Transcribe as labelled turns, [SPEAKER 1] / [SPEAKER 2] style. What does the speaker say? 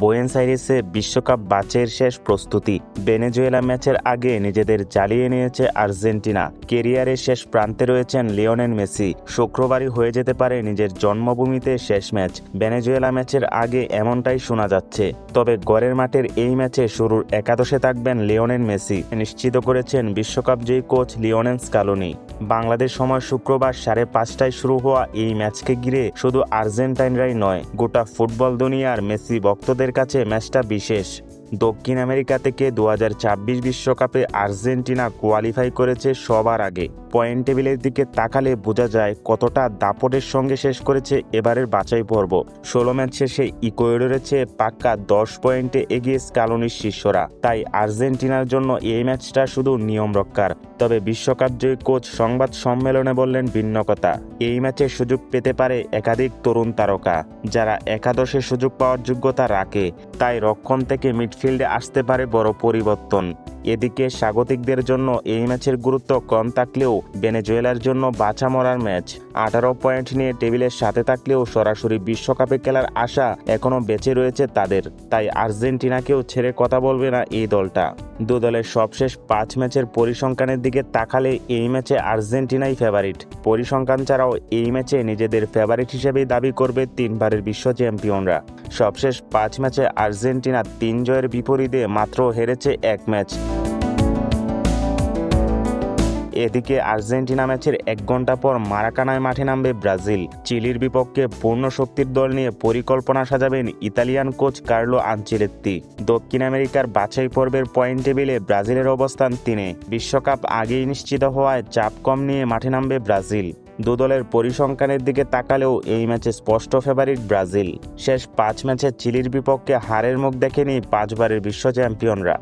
[SPEAKER 1] বোয়েন্স আইরিসে বিশ্বকাপ বাচের শেষ প্রস্তুতি। ভেনেজুয়েলা ম্যাচের আগে নিজেদের জ্বালিয়ে নিয়েছে আর্জেন্টিনা। কেরিয়ারের শেষ প্রান্তে রয়েছেন লিওনেল মেসি। শুক্রবারই হয়ে যেতে পারে নিজের জন্মভূমিতে শেষ ম্যাচ। ভেনেজুয়েলা ম্যাচের আগে এমনটাই শোনা যাচ্ছে। তবে গড়ের মাঠের এই ম্যাচে শুরুর একাদশে থাকবেন লিওনেল মেসি। নিশ্চিত করেছেন বিশ্বকাপ জয়ী কোচ লিওনেল স্কালোনি। বাংলাদেশ সময় শুক্রবার সাড়ে পাঁচটায় শুরু হওয়া এই ম্যাচকে ঘিরে শুধু আর্জেন্টাইনরাই নয়, গোটা ফুটবল দুনিয়ার মেসি ভক্তদের কাছে ম্যাচটা বিশেষ। দক্ষিণ আমেরিকা থেকে দু বিশ্বকাপে আর্জেন্টিনা কোয়ালিফাই করেছে সবার আগে। পয়েন্ট টেবিলের দিকে তাকালে বোঝা যায় কতটা দাপটের সঙ্গে শেষ করেছে এবারের বাছাই পর্ব। ষোলো ম্যাচ শেষে ইকুয়েডরের চেয়ে পাক্কা দশ পয়েন্টে এগিয়ে স্কালোনির শিষ্যরা। তাই আর্জেন্টিনার জন্য এই ম্যাচটা শুধু নিয়ম রক্ষার। তবে বিশ্বকাপ জয়ী কোচ সংবাদ সম্মেলনে বললেন ভিন্ন কথা এই ম্যাচে সুযোগ পেতে পারে একাধিক তরুণ তারকা, যারা একাদশে সুযোগ পাওয়ার যোগ্যতা রাখে। তাই রক্ষণ থেকে মিডফিল্ডে আসতে পারে বড় পরিবর্তন। এদিকে স্বাগতিকদের জন্য এই ম্যাচের গুরুত্ব কম থাকলেও ভেনেজুয়েলার জন্য বাছা মরার ম্যাচ। আঠারো পয়েন্ট নিয়ে টেবিলের সাথে থাকলেও সরাসরি বিশ্বকাপে খেলার আশা এখনও বেঁচে রয়েছে তাদের। তাই আর্জেন্টিনাকেও ছেড়ে কথা বলবে না এই দলটা। দু দলের সবশেষ পাঁচ ম্যাচের পরিসংখ্যানের দিকে তাকালে এই ম্যাচে আর্জেন্টিনাই ফেভারিট পরিসংখ্যান ছাড়াও এই ম্যাচে নিজেদের ফেভারিট হিসেবেই দাবি করবে তিনবারের বিশ্ব চ্যাম্পিয়নরা সবশেষ পাঁচ ম্যাচে আর্জেন্টিনা তিন জয়ের বিপরীতে মাত্র হেরেছে এক ম্যাচ। এদিকে আর্জেন্টিনা ম্যাচের এক ঘণ্টা পর মারাকানায় মাঠে নামবে ব্রাজিল। চিলির বিপক্ষে পূর্ণ শক্তির দল নিয়ে পরিকল্পনা সাজাবেন ইতালিয়ান কোচ কার্লো আনচেলেত্তি দক্ষিণ আমেরিকার বাছাই পর্বের পয়েন্ট টেবিলে ব্রাজিলের অবস্থান তিনে। বিশ্বকাপ আগেই নিশ্চিত হওয়ায় চাপ কম নিয়ে মাঠে নামবে ব্রাজিল। দু দলের পরিসংখ্যানের দিকে তাকালেও এই ম্যাচে স্পষ্ট ফেভারিট ব্রাজিল। শেষ পাঁচ ম্যাচে চিলির বিপক্ষে হারের মুখ দেখেনি পাঁচবারের বিশ্ব চ্যাম্পিয়নরা।